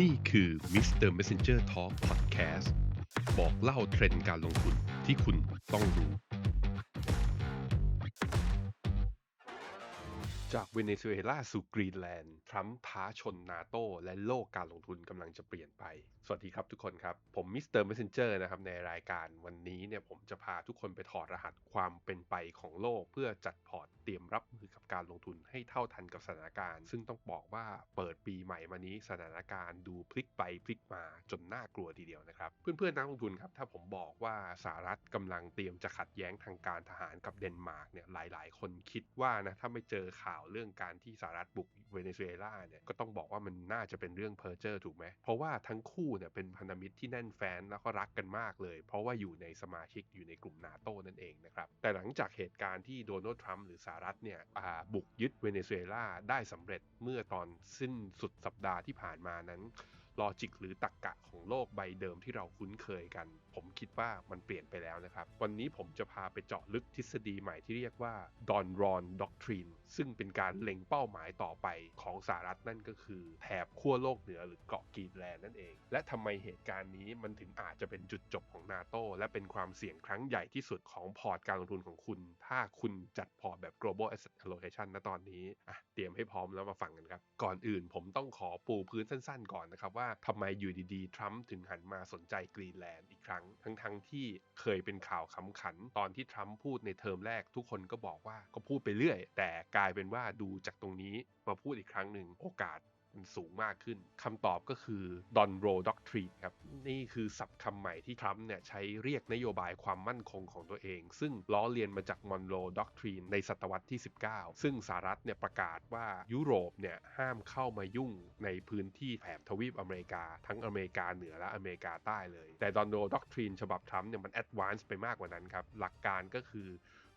นี่คือ Mr. Messenger Talk Podcast บอกเล่าเทรนด์การลงทุนที่คุณต้องรู้ จากเวเนซุเอลาสู่กรีนแลนด์ทรัมป์ท้าชนนาโตและโลกการลงทุนกำลังจะเปลี่ยนไป สวัสดีครับทุกคนครับ ผมมิสเตอร์เมสเซนเจอร์นะครับ ในรายการวันนี้เนี่ยผมจะพาทุกคนไปถอดรหัสความเป็นไปของโลก เพื่อจัดพอร์ตเตรียมรับมือกับการลงทุนให้เท่าทันกับสถานการณ์ ซึ่งต้องบอกว่าเปิดปีใหม่มานี้สถานการณ์ดูพลิกไปพลิกมาจนน่ากลัวทีเดียวนะครับ เพื่อนๆนักลงทุนครับถ้าผมบอกว่าสหรัฐกำลังเตรียมจะขัดแย้งทางการทหารกับเดนมาร์กเนี่ยหลาย ๆ คนคิดว่านะถ้าไม่เจอข่าวเรื่องการที่สหรัฐบุกเวเนซุเอลาเนี่ยก็ต้องบอกว่ามันน่าจะเป็นเรื่องเพอร์เจอร์ถูกไหม เพราะว่าทั้งคู่เนี่ยเป็นพันธมิตรที่แน่นแฟ้นแล้วก็รักกันมากเลย เพราะว่าอยู่ในสมาชิกอยู่ในกลุ่มนาโตนั่นเองนะครับ แต่หลังจากเหตุการณ์ที่โดนัลด์ทรัมป์หรือสหรัฐเนี่ยบุกยึดเวเนซุเอลาได้สำเร็จเมื่อตอนสิ้นสุดสัปดาห์ที่ผ่านมานั้น ลอจิกหรือตรกกะของโลกใบเดิมที่เราคุ้นเคยกัน ผมคิดว่ามันเปลี่ยนไปแล้วนะครับ วันนี้ผมจะพาไปเจาะลึกทฤษฎีใหม่ที่เรียกว่าดอนรอนด็อกทรีนซึ่งเป็นการเล็งเป้าหมายต่อไปของสหรัฐนั่นก็คือแถบขั้วโลกเหนือหรือเกาะกรีนแลนด์นั่นเอง และทำไมเหตุการณ์นี้มันถึงอาจจะเป็นจุดจบ นาโตและเป็นความเสี่ยงครั้งใหญ่ที่สุดของพอร์ตการลงทุนของคุณ ถ้าคุณจัดพอร์ตแบบ global asset allocation ณตอนนี้อะเตรียมให้พร้อมแล้วมาฟังกันครับ ก่อนอื่นผมต้องขอปูพื้นสั้นๆ ก่อนนะครับ ว่าทำไมอยู่ดีๆ ทรัมป์ถึงหันมาสนใจกรีนแลนด์อีกครั้ง ทั้งๆที่เคยเป็นข่าวขำขัน ตอนที่ทรัมป์พูดในเทอมแรกทุกคนก็บอกว่าก็พูดไปเรื่อย แต่กลายเป็นว่าดูจากตรงนี้มาพูดอีกครั้งหนึ่งโอกาส มันสูงมากขึ้นคำตอบก็คือ Don r o Doctrine ครับ นี่คือศัพท์คำใหม่ที่ทรัมป์เนี่ยใช้เรียกนโยบายความมั่นคงของตัวเอง ซึ่งล้อเลียนมาจาก Monroe Doctrine ในศตวรรษที่ 19 ซึ่งสหรัฐเนี่ยประกาศว่ายุโรปเนี่ยห้ามเข้ามายุ่งในพื้นที่แถบทวีปอเมริกา ทั้งอเมริกาเหนือและอเมริกาใต้เลย แต่ Don r o Doctrine ฉบับทรัมป์เนี่ยมัน advance ไปมากกว่านั้นครับ หลักการก็คือ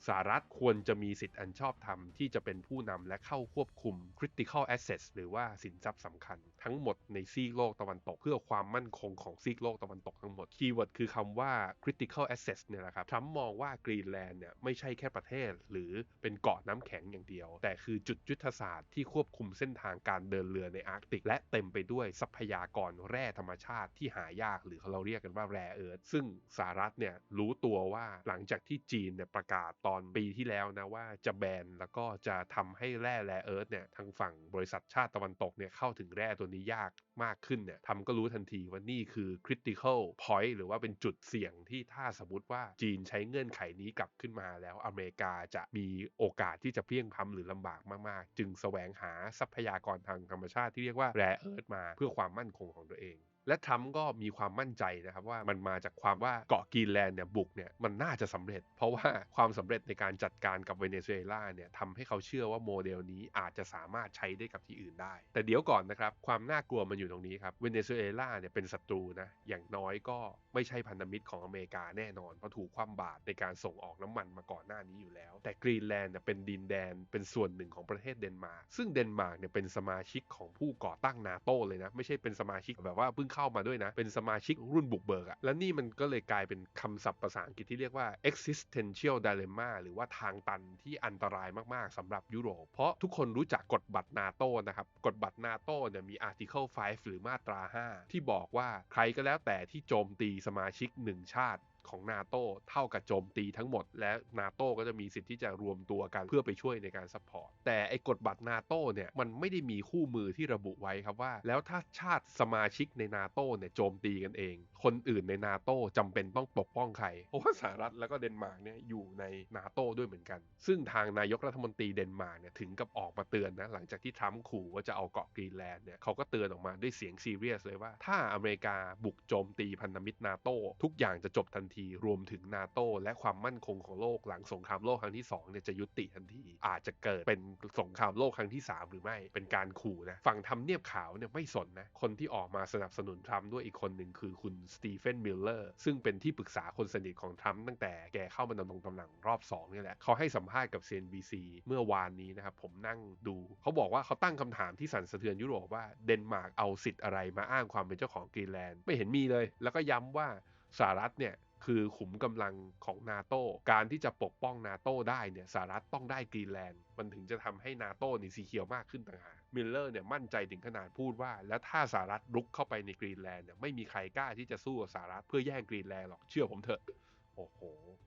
สหรัฐควรจะมีสิทธิอันชอบธรรมที่จะเป็นผู้นำและเข้าควบคุม critical assets หรือว่าสินทรัพย์สำคัญ ทั้งหมดในซีกโลกตะวันตก เพื่อความมั่นคงของซีกโลกตะวันตกทั้งหมด คีย์เวิร์ดคือคำว่า critical assets เนี่ยแหละครับทรัมป์มองว่ากรีนแลนด์เนี่ยไม่ใช่แค่ประเทศ หรือเป็นเกาะน้ำแข็งอย่างเดียว แต่คือจุดยุทธศาสตร์ที่ควบคุมเส้นทางการเดินเรือในอาร์กติก และเต็มไปด้วยทรัพยากรแร่ธรรมชาติที่หายากหรือเราเรียกกันว่าแร่เอิร์ธซึ่งสหรัฐเนี่ยรู้ตัวว่าหลังจากที่จีนเนี่ยประกาศตอนปีที่แล้วนะว่าจะแบนแล้วก็จะทำให้แร่แร่เอิร์ธเนี่ยทางฝั่งบริษัทชาติตะวันตกเนี่ยเข้าถึงแร่ตัวนี้ยากมากขึ้นเนี่ยทำก็รู้ทันทีว่านี่คือ critical point หรือว่าเป็นจุดเสี่ยงที่ถ้าสมมติว่าจีนใช้เงื่อนไขนี้กลับขึ้นมาแล้วอเมริกาจะมีโอกาสที่จะเพียงพำหรือลำบากมาก ๆ จึงแสวงหาทรัพยากรทางธรรมชาติที่เรียกว่าแร่เอิร์ธมาเพื่อความมั่นคงของตัวเอง และทรัมป์ก็มีความมั่นใจนะครับว่ามันมาจากความว่าเกาะกรีนแลนด์เนี่ยบุกเนี่ยมันน่าจะสำเร็จ เพราะว่าความสำเร็จในการจัดการกับเวเนซุเอลาเนี่ยทำให้เขาเชื่อว่าโมเดลนี้อาจจะสามารถใช้ได้กับที่อื่นได้ แต่เดี๋ยวก่อนนะครับ ความน่ากลัวมันอยู่ตรงนี้ครับเวเนซุเอลาเนี่ยเป็นศัตรูนะอย่างน้อยก็ไม่ใช่พันธมิตรของอเมริกาแน่นอน เพราะถูกคว่ำบาตรในการส่งออกน้ำมันมาก่อนหน้านี้อยู่แล้ว แต่กรีนแลนด์เนี่ยเป็นดินแดนเป็นส่วนหนึ่งของประเทศเดนมาร์กซึ่งเดนมาร์กเนี่ยเป็นสมาชิกของผู้ก่อตั้งนาโตเลยนะไม่ใช่เป็นสมาชิกแบบว่าเพิ่งเข้ามาด้วยนะ เป็นสมาชิกรุ่นบุกเบิกอะและนี่มันก็เลยกลายเป็นคำศัพท์ภาษาอังกฤษที่เรียกว่า existential dilemma หรือว่าทางตันที่อันตรายมากๆสำหรับยุโรป เพราะทุกคนรู้จักกฎบัตรนาโตนะครับกฎบัตรนาโตเนี่ยมี article 5 หรือมาตรา 5 ที่บอกว่าใครก็แล้วแต่ที่โจมตีสมาชิกหนึ่งชาติ ของนาโตเท่ากับโจมตีทั้งหมด และนาโตก็จะมีสิทธิ์ที่จะรวมตัวกันเพื่อไปช่วยในการซัพพอร์ตแต่ไอ้กฎบัตรนาโตเนี่ยมันไม่ได้มีคู่มือที่ระบุไว้ครับว่า แล้วถ้าชาติสมาชิกในนาโตเนี่ยโจมตีกันเอง คนอื่นในนาโตจำเป็นต้องปกป้องใครเพราะว่าสหรัฐแล้วก็เดนมาร์กเนี่ยอยู่ในนาโตด้วยเหมือนกัน ซึ่งทางนายกรัฐมนตรีเดนมาร์กเนี่ยถึงกับออกมาเตือนนะหลังจากที่ทรัมป์ขู่ว่าจะเอาเกาะกรีนแลนด์เนี่ยเขาก็เตือนออกมาด้วยเสียงซีเรียสเลยว่า ถ้าอเมริกาบุกโจมตีพันธมิตรนาโตทุกอย่างจะจบทันทีรวมถึงนาโตและความมั่นคงของโลกหลังสงครามโลกครั้งที่2เนี่ยจะยุติทันที อาจจะเกิดเป็นสงครามโลกครั้งที่ 3 หรือไม่เป็นการขู่นะฝั่งทำเนียบขาวเนี่ยไม่สนนะคนที่ออกมาสนับสนุนทรัมป์ด้วยอีกคนหนึ่งคือคุณสตีเฟนมิลเลอร์ซึ่งเป็นที่ปรึกษาคนสนิทของทรัมป์ตั้งแต่แกเข้ามาดำรงตำแหน่งรอบ2นี่แหละเขาให้สัมภาษณ์กับ CNBC เมื่อวานนี้นะครับผมนั่งดูเขาบอกว่าเขาตั้งคำถามที่สั่นสะเทือนยุโรปว่าเดนมาร์กเอาสิทธิ์อะไรมาอ้างความเป็นเจ้าของกรีนแลนด์ไม่เห็นมีเลย แล้วก็ย้ำว่าสหรัฐเนี่ย คือขุมกำลังของนาโตการที่จะปกป้องนาโตได้เนี่ยสหรัฐต้องได้กรีนแลนด์ มันถึงจะทำให้นาโตนี่สีเขียวมากขึ้นต่างหากมิลเลอร์เนี่ยมั่นใจถึงขนาดพูดว่า แล้วถ้าสหรัฐลุกเข้าไปในกรีนแลนด์เนี่ยไม่มีใครกล้าที่จะสู้กับสหรัฐเพื่อแย่งกรีนแลนด์หรอกเชื่อผมเถอะโอ้โห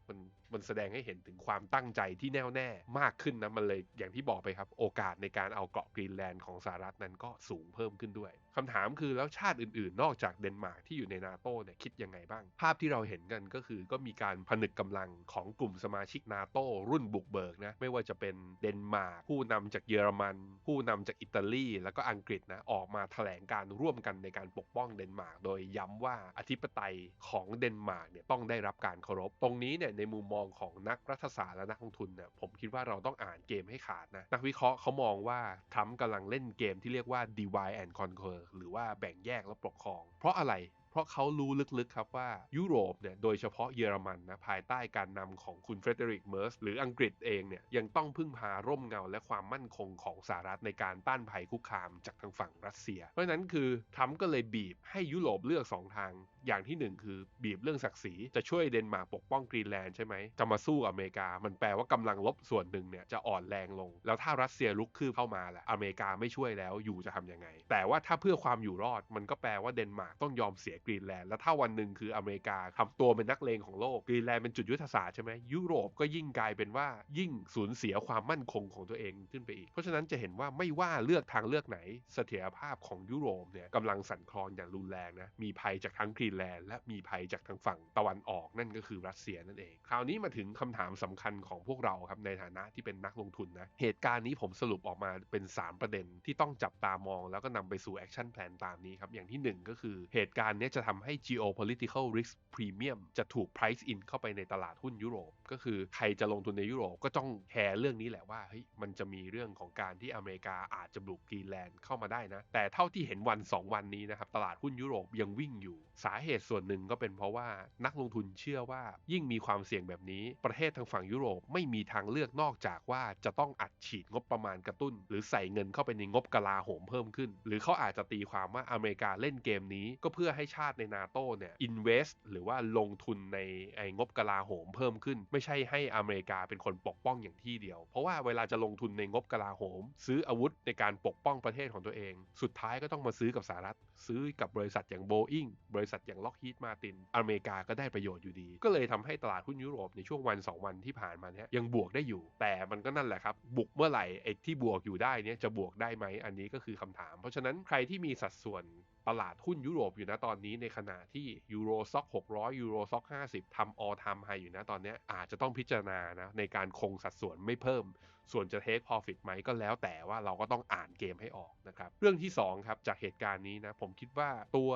มัน มันแสดงให้เห็นถึงความตั้งใจที่แน่วแน่มากขึ้นนะมันเลยอย่างที่บอกไปครับ โอกาสในการเอาเกาะกรีนแลนด์ของสหรัฐนั้นก็สูงเพิ่มขึ้นด้วยคำถามคือแล้วชาติอื่นๆ นอกจากเดนมาร์กที่อยู่ในนาโตเนี่ยคิดยังไงบ้าง ภาพที่เราเห็นกันก็คือก็มีการผนึกกำลังของกลุ่มสมาชิกนาโตรุ่นบุกเบิกนะไม่ว่าจะเป็นเดนมาร์กผู้นำจากเยอรมัน ผู้นำจากอิตาลีแล้วก็อังกฤษนะออกมาแถลงการร่วมกันในการปกป้องเดนมาร์กโดยย้ำว่าอธิปไตยของเดนมาร์กเนี่ยต้องได้รับการเคารพตรงนี้เนี่ยในมุมมองของนักรัฐศาสตร์และนักลงทุนเนี่ยผมคิดว่าเราต้องอ่านเกมให้ขาดนะ นักวิเคราะห์เขามองว่าทรัมป์กำลังเล่นเกมที่เรียกว่า divide and conquer หรือว่าแบ่งแยกและปกครอง เพราะอะไร เพราะเขารู้ลึกๆครับว่ายุโรปเนี่ยโดยเฉพาะเยอรมันนะภายใต้การนำของคุณเฟรเดริกเมอร์สหรืออังกฤษเองเนี่ยยังต้องพึ่งพาร่มเงาและความมั่นคงของสหรัฐในการต้านภัยคุกคามจากทางฝั่งรัสเซีย เพราะฉะนั้นคือทรัมป์ก็เลยบีบให้ยุโรปเลือก 2 ทาง อย่างที่ 1 คือบีบเรื่องศักดิ์ศรีจะช่วยเดนมาร์กปกป้องกรีนแลนด์ใช่ไหมจะมาสู้อเมริกา มันแปลว่ากำลังลบส่วนหนึ่งเนี่ยจะอ่อนแรงลง แล้วถ้ารัสเซียลุกคืบเข้ามาแหละอเมริกาไม่ช่วยแล้วอยู่จะทํำยังไง แต่ว่าถ้าเพื่อความอยู่รอดมันก็แปลว่าเดนมาร์กต้องยอมเสียกรีนแลนด์แล้วถ้าวันหนึ่งคืออเมริกาทำตัวเป็นนักเลงของโลกกรีนแลนด์เป็นจุดยุทธศาสตร์ใช่ไหมยุโรปก็ยิ่งกลายเป็นว่ายิ่งสูญเสียความมั่นคงของตัวเองขึ้นไปอีก เพราะฉะนั้นจะเห็นว่าไม่ว่าเลือกทางเลือกไหนเสถียรภาพของยุโรปเนี่ยกำลังสั่นคลอนอย่างรุนแรงนะมีภัยจากทั้งกรีนแลนด์และมีภัยจากทางฝั่งตะวันออกนั่นก็คือรัสเซียนั่นเอง คราวนี้มาถึงคำถามสำคัญของพวกเราครับในฐานะที่เป็นนักลงทุนนะเหตุการณ์นี้ผมสรุปออกมาเป็น 3 ประเด็นที่ต้องจับตามอง แล้วก็นำไปสู่แอคชั่นแพลนตามนี้ครับอย่างที่ 1 ก็คือเหตุการณ์นี้จะทำให้ geopolitical risk premium จะถูก price in เข้าไปในตลาดหุ้นยุโรป ก็คือใครจะลงทุนในยุโรปก็ต้องแคร์เรื่องนี้แหละว่าเฮ้ยมันจะมีเรื่องของการที่อเมริกาอาจจะบุกกรีนแลนด์เข้ามาได้นะ แต่เท่าที่เห็นวัน 2 วันนี้นะครับ ตลาดหุ้นยุโรปยังวิ่งอยู่ สาเหตุส่วนหนึ่งก็เป็นเพราะว่านักลงทุนเชื่อว่ายิ่งมีความเสี่ยงแบบนี้ ประเทศทางฝั่งยุโรปไม่มีทางเลือกนอกจากว่าจะต้องอัดฉีดงบประมาณกระตุ้น หรือใส่เงินเข้าไปในงบกลาโหมเพิ่มขึ้น หรือเขาอาจจะตีความว่าอเมริกาเล่นเกมนี้ก็เพื่อให้ชาติในนาโตเนี่ย invest หรือว่าลงทุนในไอ้งบกลาโหมเพิ่มขึ้น ไม่ใช่ให้อเมริกาเป็นคนปกป้องอย่างที่เดียว เพราะว่าเวลาจะลงทุนในงบกลาโหม ซื้ออาวุธในการปกป้องประเทศของตัวเอง สุดท้ายก็ต้องมาซื้อกับสหรัฐ ซื้อกับบริษัทอย่างโบอิงบริษัทอย่างล็อกฮีดมาตินอเมริกาก็ได้ประโยชน์อยู่ดี ก็เลยทำให้ตลาดหุ้นยุโรปในช่วงวัน 2 วันที่ผ่านมาเนี้ยยังบวกได้อยู่ แต่มันก็นั่นแหละครับ บุกเมื่อไหร่ไอ้ที่บวกอยู่ได้เนี้ยจะบวกได้ไหมอันนี้ก็คือคำถาม เพราะฉะนั้นใครที่มีสัดส่วนตลาดหุ้นยุโรปอยู่นะตอนนี้ในขณะที่ยูโรซ็อก600 ยูโรซ็อก50ทำออทำไฮอยู่นะตอนนี้อาจจะต้องพิจารณานะในการคงสัดส่วนไม่เพิ่ม ส่วนจะเทคพอฟิตไหมก็แล้วแต่ว่าเราก็ต้องอ่านเกมให้ออกนะครับ เรื่องที่2ครับจากเหตุการณ์นี้นะผมคิดว่าตัว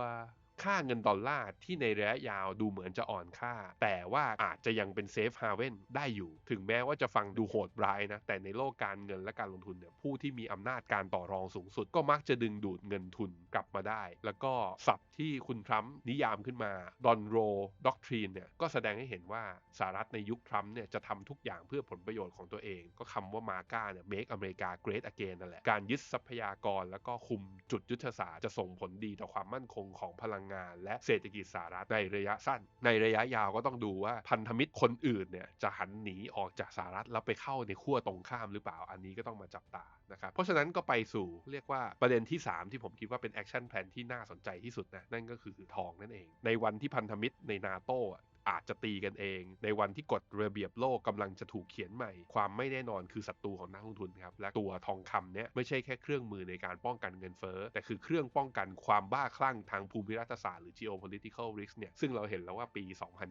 ค่าเงินดอลลาร์ที่ในระยะยาวดูเหมือนจะอ่อนค่า แต่ว่าอาจจะยังเป็นเซฟฮาเวนได้อยู่ ถึงแม้ว่าจะฟังดูโหดร้ายนะ แต่ในโลกการเงินและการลงทุนเนี่ยผู้ที่มีอำนาจการต่อรองสูงสุด ก็มักจะดึงดูดเงินทุนกลับมาได้ แล้วก็ศัพท์ที่คุณทรัมป์นิยามขึ้นมาดอนโรด็อกทรีนเนี่ยก็แสดงให้เห็นว่าสหรัฐในยุคทรัมป์เนี่ยจะทำทุกอย่างเพื่อผลประโยชน์ของตัวเอง ก็คำว่ามาก้าเนี่ย make อเมริกา great again นั่นแหละการยึดทรัพยากรแล้วก็คุมจุดยุทธศาสตร์จะส่งผลดีต่อความมั่นคงของพลังงาน และเศรษฐกิจสหรัฐในระยะสั้น ในระยะยาวก็ต้องดูว่าพันธมิตรคนอื่นเนี่ยจะหันหนีออกจากสหรัฐแล้วไปเข้าในขั้วตรงข้ามหรือเปล่าอันนี้ก็ต้องมาจับตานะครับเพราะฉะนั้นก็ไปสู่เรียกว่าประเด็นที่ 3 ที่ผมคิดว่าเป็นแอคชั่นแพลนที่น่าสนใจที่สุดนะนั่นก็คือทองนั่นเอง ในวันที่พันธมิตรในนาโต อาจจะตีกันเอง ในวันที่กฎระเบียบโลกกำลังจะถูกเขียนใหม่ ความไม่แน่นอนคือศัตรูของนักลงทุนครับและตัวทองคำเนี้ยไม่ใช่แค่เครื่องมือในการป้องกันเงินเฟ้อแต่คือเครื่องป้องกันความบ้าคลั่งทางภูมิรัฐศาสตร์หรือ geopolitical risk เนี่ยซึ่งเราเห็นแล้วว่าปี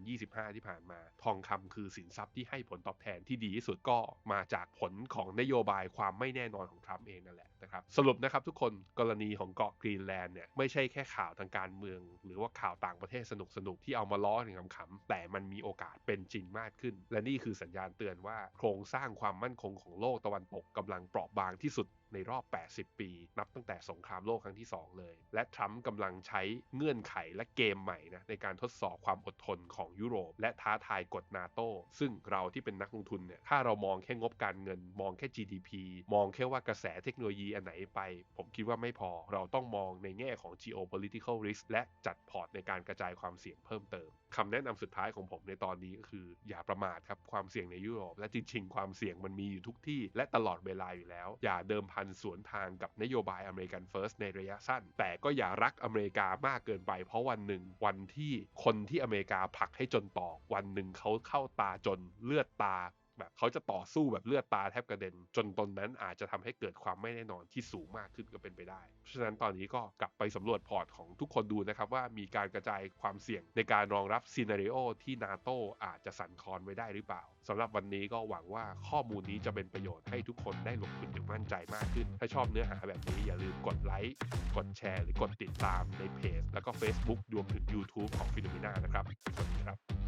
2025 ที่ผ่านมา ทองคำคือสินทรัพย์ที่ให้ผลตอบแทนที่ดีที่สุดก็มาจากผลของนโยบายความไม่แน่นอนของทรัมป์เองนั่นแหละนะครับสรุปนะครับทุกคนกรณีของเกาะกรีนแลนด์เนี่ยไม่ใช่แค่ข่าวทางการเมือง หรือว่าข่าวต่างประเทศสนุกๆที่เอามาล้อถึงคำๆแต่มันมีโอกาสเป็นจริงมากขึ้น และนี่คือสัญญาณเตือนว่าโครงสร้างความมั่นคงของโลกตะวันตกกำลังเปราะบางที่สุด ในรอบ 80 ปี นับตั้งแต่สงครามโลกครั้งที่ 2 เลย และทรัมป์กำลังใช้เงื่อนไขและเกมใหม่นะในการทดสอบความอดทนของยุโรป และท้าทายกฎนาโตซึ่งเราที่เป็นนักลงทุนเนี่ยถ้าเรามองแค่งบการเงิน มองแค่ GDP มองแค่ว่ากระแสเทคโนโลยีอันไหนไป ผมคิดว่าไม่พอเราต้องมองในแง่ของ geopolitical risk และจัดพอร์ตในการกระจายความเสี่ยงเพิ่มเติมคำแนะนำสุดท้ายของผมในตอนนี้ก็คือ อย่าประมาทครับความเสี่ยงในยุโรป และจริงๆความเสี่ยงมันมีอยู่ทุกที่ และตลอดเวลาอยู่แล้ว อย่าเดิมพันสวนทางกับนโยบายอเมริกันเฟิร์สในระยะสั้น แต่ก็อย่ารักอเมริกามากเกินไป เพราะวันหนึ่งวันที่คนที่อเมริกาผลักให้จนตอกวันหนึ่งเขาเข้าตาจนเลือดตา แบบเขาจะต่อสู้แบบเลือดตาแทบกระเด็น จนตนนั้นอาจจะทำให้เกิดความไม่แน่นอนที่สูงมากขึ้นก็เป็นไปได้ เพราะฉะนั้นตอนนี้ก็กลับไปสำรวจพอร์ตของทุกคนดูนะครับว่ามีการกระจายความเสี่ยงในการรองรับซีนารีโอที่นาโตอาจจะสั่นคลอนไว้ได้หรือเปล่าสำหรับวันนี้ก็หวังว่าข้อมูลนี้จะเป็นประโยชน์ให้ทุกคนได้ลงทุนอย่างมั่นใจมากขึ้น ถ้าชอบเนื้อหาแบบนี้อย่าลืมกดไลค์กดแชร์ หรือกดติดตามในเพจ แล้วก็ Facebook รวมถึง YouTube ของฟิโนมิน่านะครับสวัสดีครับ